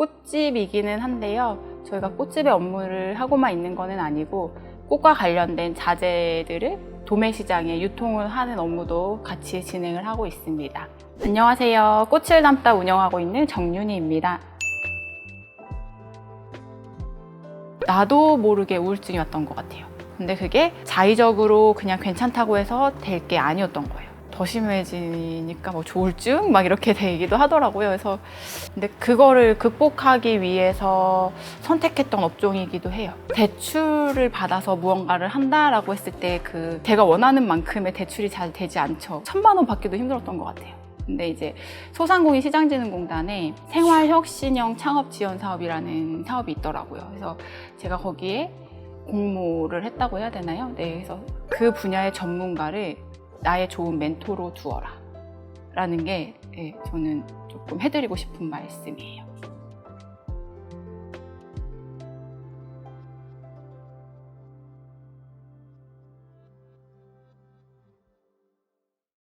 꽃집이기는 한데요. 저희가 꽃집의 업무를 하고만 있는 거는 아니고 꽃과 관련된 자재들을 도매 시장에 유통을 하는 업무도 같이 진행을 하고 있습니다. 안녕하세요. 꽃을 담다 운영하고 있는 정윤희입니다. 나도 모르게 우울증이 왔던 것 같아요. 근데 그게 자의적으로 그냥 괜찮다고 해서 될 게 아니었던 거예요. 더 심해지니까 뭐 조울증 막 이렇게 되기도 하더라고요. 그래서 근데 그거를 극복하기 위해서 선택했던 업종이기도 해요. 대출을 받아서 무언가를 한다라고 했을 때 그 제가 원하는 만큼의 대출이 잘 되지 않죠. 천만 원 받기도 힘들었던 것 같아요. 근데 이제 소상공인 시장진흥공단에 생활혁신형 창업 지원 사업이라는 사업이 있더라고요. 그래서 제가 거기에 공모를 했다고 해야 되나요? 네, 그래서 그 분야의 전문가를 나의 좋은 멘토로 두어라. 라는 게 예, 저는 조금 해드리고 싶은 말씀이에요.